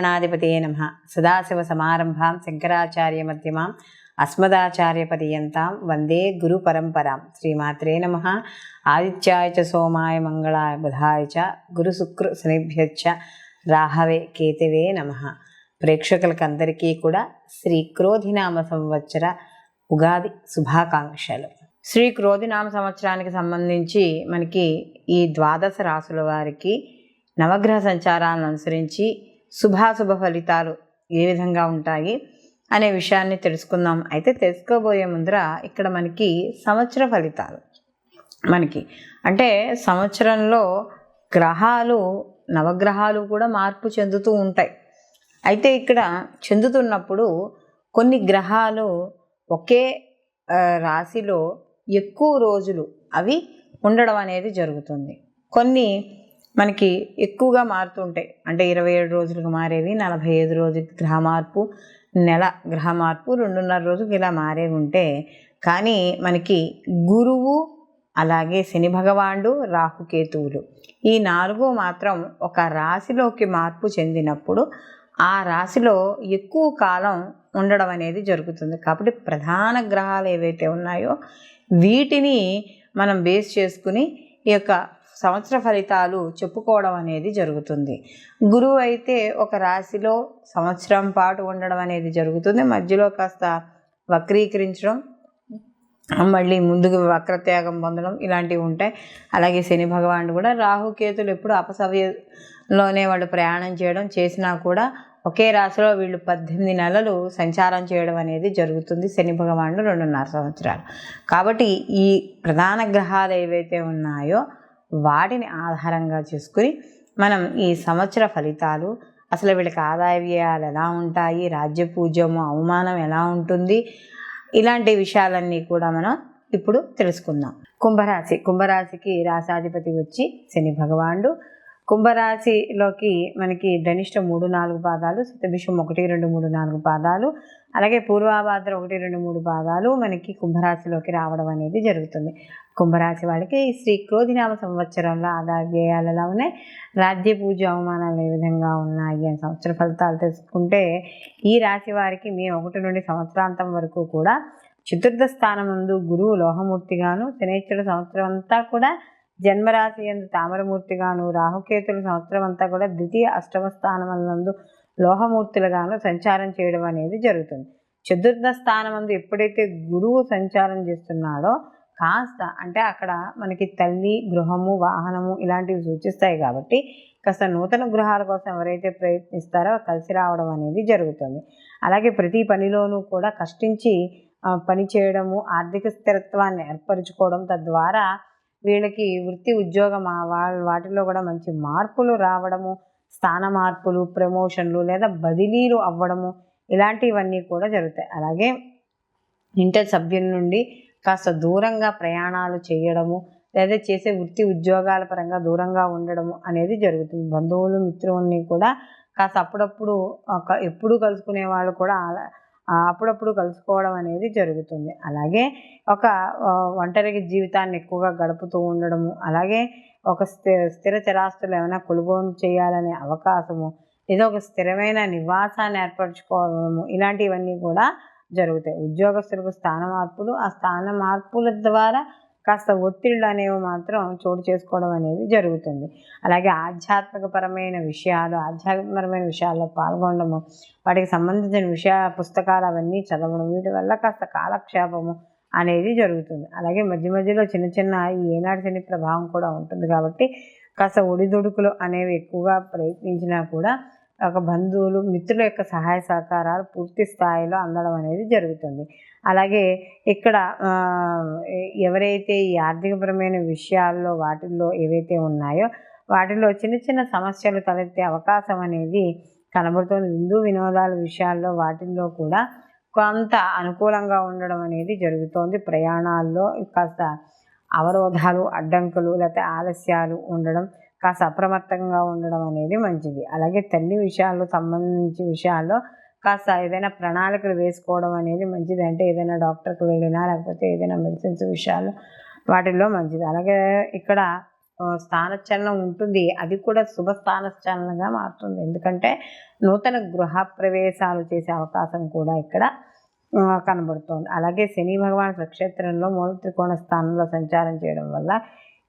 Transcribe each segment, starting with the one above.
శ్రీమహాగణాధిపతే నమ. సదాశివసమారంభాం శంకరాచార్యమధ్యమాం అస్మదాచార్యపర్యంతాం వందే గురు పరంపరాం. శ్రీమాత్రే నమ. ఆదిత్యాయ చ సోమాయ మంగళాయ బుధాయ చ గురు శుక్ర శనిభ్యచ్చ రాహవే కేతవే నమ. ప్రేక్షకులకందరికీ కూడా శ్రీ క్రోధినామ సంవత్సర ఉగాది శుభాకాంక్షలు. శ్రీ క్రోధినామ సంవత్సరానికి సంబంధించి మనకి ఈ ద్వాదశ రాసుల వారికి నవగ్రహ సంచారాలను అనుసరించి శుభాశుభ ఫలితాలు ఏ విధంగా ఉంటాయి అనే విషయాన్ని తెలుసుకుందాం. అయితే తెలుసుకోబోయే ముందర ఇక్కడ మనకి సంవత్సర ఫలితాలు. మనకి అంటే సంవత్సరంలో గ్రహాలు నవగ్రహాలు కూడా మార్పు చెందుతూ ఉంటాయి. అయితే ఇక్కడ చెందుతున్నప్పుడు కొన్ని గ్రహాలు ఒకే రాశిలో ఎక్కువ రోజులు అవి ఉండడం అనేది జరుగుతుంది. కొన్ని మనకి ఎక్కువగా మారుతుంటాయి. అంటే ఇరవై ఏడు రోజులకు మారేవి నలభై ఐదు రోజులకి గ్రహ మార్పు నెల గ్రహ మార్పు రెండున్నర రోజుకి ఇలా మారేవి ఉంటే కానీ మనకి గురువు అలాగే శని భగవానుడు రాహుకేతువులు ఈ నాలుగు మాత్రం ఒక రాశిలోకి మార్పు చెందినప్పుడు ఆ రాశిలో ఎక్కువ కాలం ఉండడం అనేది జరుగుతుంది. కాబట్టి ప్రధాన గ్రహాలు ఏవైతే ఉన్నాయో వీటిని మనం బేస్ చేసుకుని ఈ యొక్క సంవత్సర ఫలితాలు చెప్పుకోవడం అనేది జరుగుతుంది. గురువు అయితే ఒక రాశిలో సంవత్సరం పాటు ఉండడం అనేది జరుగుతుంది. మధ్యలో కాస్త వక్రీకరించడం మళ్ళీ ముందుకు వక్రత్యాగం పొందడం ఇలాంటివి ఉంటాయి. అలాగే శని భగవానుడు కూడా రాహుకేతులు ఎప్పుడు అపసవ్యలోనే వాళ్ళు ప్రయాణం చేయడం చేసినా కూడా ఒకే రాశిలో వీళ్ళు పద్దెనిమిది నెలలు సంచారం చేయడం అనేది జరుగుతుంది శని భగవానుడు రెండున్నర సంవత్సరాలు. కాబట్టి ఈ ప్రధాన గ్రహాలు ఏవైతే ఉన్నాయో వాటిని ఆధారంగా చేసుకుని మనం ఈ సంవత్సర ఫలితాలు అసలు వీళ్ళకి ఆదాయ వ్యయాలు ఎలా ఉంటాయి రాజ్య పూజ్యము అవమానం ఎలా ఉంటుంది ఇలాంటి విషయాలన్నీ కూడా మనం ఇప్పుడు తెలుసుకుందాం. కుంభరాశి కుంభరాశికి రాశాధిపతి వచ్చి శని భగవానుడు. కుంభరాశిలోకి మనకి ధనిష్ట మూడు నాలుగు పాదాలు శతభిషం ఒకటి రెండు మూడు నాలుగు పాదాలు అలాగే పూర్వాభాద్ర ఒకటి రెండు మూడు పాదాలు మనకి కుంభరాశిలోకి రావడం అనేది జరుగుతుంది. కుంభరాశి వాళ్ళకి ఈ శ్రీ క్రోధినామ సంవత్సరంలో ఆదాయ వ్యయాలు ఎలా ఉన్నాయి. రాజ్య పూజ అవమానాలు ఏ విధంగా ఉన్నాయి అని సంవత్సర ఫలితాలు తెలుసుకుంటే ఈ రాశి వారికి మే ఒకటి నుండి సంవత్సరాంతం వరకు కూడా చతుర్థ స్థానం ముందు గురువు లోహమూర్తిగాను శనేశ్వరుడు సంవత్సరం అంతా కూడా జన్మరాశి ఎందు తామరమూర్తిగాను రాహుకేతుల సంవత్సరం అంతా కూడా ద్వితీయ అష్టమ స్థానం నందు లోహమూర్తులుగాను సంచారం చేయడం అనేది జరుగుతుంది. చతుర్థ స్థానం అందు ఎప్పుడైతే గురువు సంచారం చేస్తున్నాడో కాస్త అంటే అక్కడ మనకి తల్లి గృహము వాహనము ఇలాంటివి సూచిస్తాయి కాబట్టి కాస్త నూతన గృహాల కోసం ఎవరైతే ప్రయత్నిస్తారో కలిసి రావడం అనేది జరుగుతుంది. అలాగే ప్రతి పనిలోనూ కూడా కష్టించి పని చేయడము ఆర్థిక స్థిరత్వాన్ని ఏర్పరచుకోవడం తద్వారా వీళ్ళకి వృత్తి ఉద్యోగం వాళ్ళ వాటిలో కూడా మంచి మార్పులు రావడము స్థాన మార్పులు ప్రమోషన్లు లేదా బదిలీలు అవ్వడము ఇలాంటివన్నీ కూడా జరుగుతాయి. అలాగే ఇంటర్ సభ్యుల నుండి కాస్త దూరంగా ప్రయాణాలు చేయడము లేదా చేసే వృత్తి ఉద్యోగాల పరంగా దూరంగా ఉండడము అనేది జరుగుతుంది. బంధువులు మిత్రుల్ని కూడా కాస్త అప్పుడప్పుడు ఒక ఎప్పుడు కలుసుకునే వాళ్ళు కూడా అలా అప్పుడప్పుడు కలుసుకోవడం అనేది జరుగుతుంది. అలాగే ఒక ఒంటరికి ఒంటరి జీవితాన్ని ఎక్కువగా గడుపుతూ ఉండడము అలాగే ఒక స్థిర స్థిర చరాస్తులు ఏమైనా కొనుగోలు చేయాలనే అవకాశము ఏదో ఒక స్థిరమైన నివాసాన్ని ఏర్పరచుకోవడము ఇలాంటివన్నీ కూడా జరుగుతాయి. ఉద్యోగస్తులకు స్థాన మార్పులు ఆ స్థాన మార్పుల ద్వారా కాస్త ఒత్తిళ్ళు అనేవి మాత్రం చోటు చేసుకోవడం అనేది జరుగుతుంది. అలాగే ఆధ్యాత్మికపరమైన విషయాలు ఆధ్యాత్మికపరమైన విషయాల్లో పాల్గొనడము వాటికి సంబంధించిన విషయ పుస్తకాలు అవన్నీ చదవడం వీటి వల్ల కాస్త కాలక్షేపము అనేది జరుగుతుంది. అలాగే మధ్య మధ్యలో చిన్న చిన్న ఈ ఏనాడు శని ప్రభావం కూడా ఉంటుంది కాబట్టి కాస్త ఒడిదుడుకులు అనేవి ఎక్కువగా ప్రయత్నించినా కూడా ఒక బంధువులు మిత్రుల యొక్క సహాయ సహకారాలు పూర్తి స్థాయిలో అందడం అనేది జరుగుతుంది. అలాగే ఇక్కడ ఎవరైతే ఈ ఆర్థికపరమైన విషయాల్లో వాటిల్లో ఏవైతే ఉన్నాయో వాటిలో చిన్న చిన్న సమస్యలు తలెత్తే అవకాశం అనేది కనబడుతుంది. విందు వినోదాల విషయాల్లో వాటిల్లో కూడా కొంత అనుకూలంగా ఉండడం అనేది జరుగుతోంది. ప్రయాణాల్లో కాస్త అవరోధాలు అడ్డంకులు లేకపోతే ఆలస్యాలు ఉండడం కాస్త అప్రమత్తంగా ఉండడం అనేది మంచిది. అలాగే తల్లి విషయాల్లో సంబంధించి విషయాల్లో కాస్త ఏదైనా ప్రణాళికలు వేసుకోవడం అనేది మంచిది. అంటే ఏదైనా డాక్టర్కి వెళ్ళినా లేకపోతే ఏదైనా మెడిసిన్స్ విషయాలు వాటిల్లో మంచిది. అలాగే ఇక్కడ స్థానచలనం ఉంటుంది. అది కూడా శుభ స్థానచలనంగా మారుతుంది. ఎందుకంటే నూతన గృహ ప్రవేశాలు చేసే అవకాశం కూడా ఇక్కడ కనబడుతోంది. అలాగే శని భగవాన్ స్వక్షేత్రంలో మూల త్రికోణ స్థానంలో సంచారం చేయడం వల్ల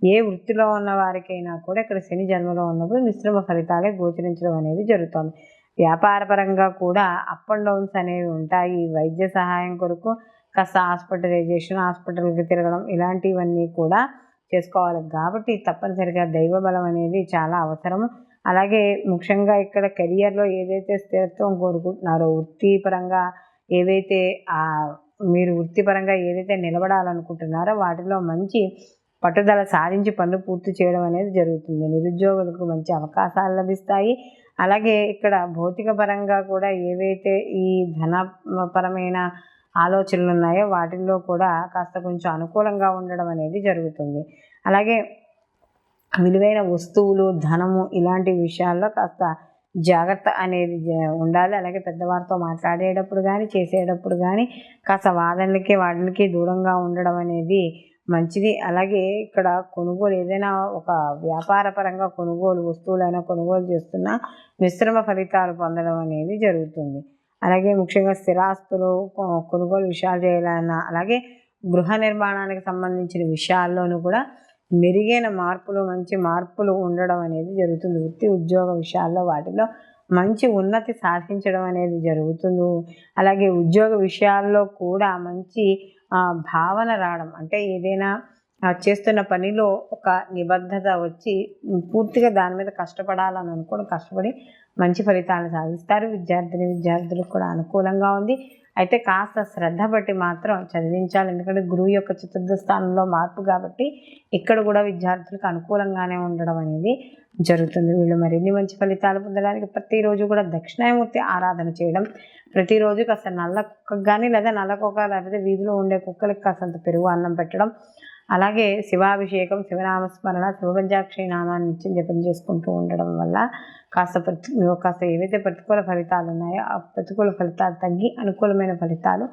ఏ వృత్తిలో ఉన్న వారికైనా కూడా ఇక్కడ శని జన్మలో ఉన్నప్పుడు మిశ్రమ ఫలితాలే గోచరించడం అనేది జరుగుతుంది. వ్యాపారపరంగా కూడా అప్ అండ్ డౌన్స్ అనేవి ఉంటాయి. వైద్య సహాయం కొరకు కాస్త హాస్పిటలైజేషన్ హాస్పిటల్కి తిరగడం ఇలాంటివన్నీ కూడా చేసుకోవాలి. కాబట్టి తప్పనిసరిగా దైవ బలం అనేది చాలా అవసరం అలాగే ముఖ్యంగా ఇక్కడ కెరియర్లో ఏదైతే స్థిరత్వం కోరుకుంటున్నారో వృత్తిపరంగా ఏవైతే మీరు వృత్తిపరంగా ఏదైతే నిలబడాలనుకుంటున్నారో వాటిలో మంచి పట్టుదల సాధించి పనులు పూర్తి చేయడం అనేది జరుగుతుంది. నిరుద్యోగులకు మంచి అవకాశాలు లభిస్తాయి. అలాగే ఇక్కడ భౌతిక పరంగా కూడా ఏవైతే ఈ ధనపరమైన ఆలోచనలు ఉన్నాయో వాటిల్లో కూడా కాస్త కొంచెం అనుకూలంగా ఉండడం అనేది జరుగుతుంది. అలాగే విలువైన వస్తువులు ధనము ఇలాంటి విషయాల్లో కాస్త జాగ్రత్త అనేది ఉండాలి. అలాగే పెద్దవారితో మాట్లాడేటప్పుడు కానీ చేసేటప్పుడు కానీ కాస్త వాదనలకి వాటికి దూరంగా ఉండడం అనేది మంచిది. అలాగే ఇక్కడ కొనుగోలు ఏదైనా ఒక వ్యాపార పరంగా కొనుగోలు వస్తువులైనా కొనుగోలు చేస్తున్నా మిశ్రమ ఫలితాలు పొందడం అనేది జరుగుతుంది. అలాగే ముఖ్యంగా స్థిరాస్తులు కొ- కొనుగోలు విషయాలు చేయాలన్నా అలాగే గృహ నిర్మాణానికి సంబంధించిన విషయాల్లోనూ కూడా మెరుగైన మార్పులు మంచి మార్పులు ఉండడం అనేది జరుగుతుంది. వృత్తి ఉద్యోగ విషయాల్లో వాటిలో మంచి ఉన్నతి సాధించడం అనేది జరుగుతుంది. అలాగే ఉద్యోగ విషయాల్లో కూడా మంచి భావన రావడం. అంటే ఏదైనా చేస్తున్న పనిలో ఒక నిబద్ధత వచ్చి పూర్తిగా దాని మీద కష్టపడాలని అనుకోవడం కష్టపడి మంచి ఫలితాలను సాధిస్తారు. విద్యార్థిని విద్యార్థులకు కూడా అనుకూలంగా ఉంది. అయితే కాస్త శ్రద్ధ బట్టి మాత్రం చదివించాలి. ఎందుకంటే గురువు యొక్క చతుర్థ స్థానంలో మార్పు కాబట్టి ఇక్కడ కూడా విద్యార్థులకు అనుకూలంగానే ఉండడం అనేది జరుగుతుంది. వీళ్ళు మరిన్ని మంచి ఫలితాలు పొందడానికి ప్రతిరోజు కూడా దక్షిణాయమూర్తి ఆరాధన చేయడం ప్రతిరోజు కాస్త నల్ల కుక్కకు కానీ లేదా నల్ల కుక్క లేకపోతే వీధిలో ఉండే కుక్కలకి కాస్తంత పెరుగు అన్నం పెట్టడం అలాగే శివాభిషేకం శివనామస్మరణ శివపంచాక్షరి నామాన్ని నిత్యం జపం చేసుకుంటూ ఉండడం వల్ల కాస్త ప్రతి కాస్త ఏవైతే ప్రతికూల ఫలితాలు ఉన్నాయో ఆ ప్రతికూల ఫలితాలు తగ్గి అనుకూలమైన ఫలితాలు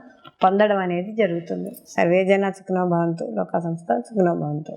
పొందడం అనేది జరుగుతుంది. సర్వేజన సుఖనోభవంతు లోక సంస్థ సుఖనోభవంతు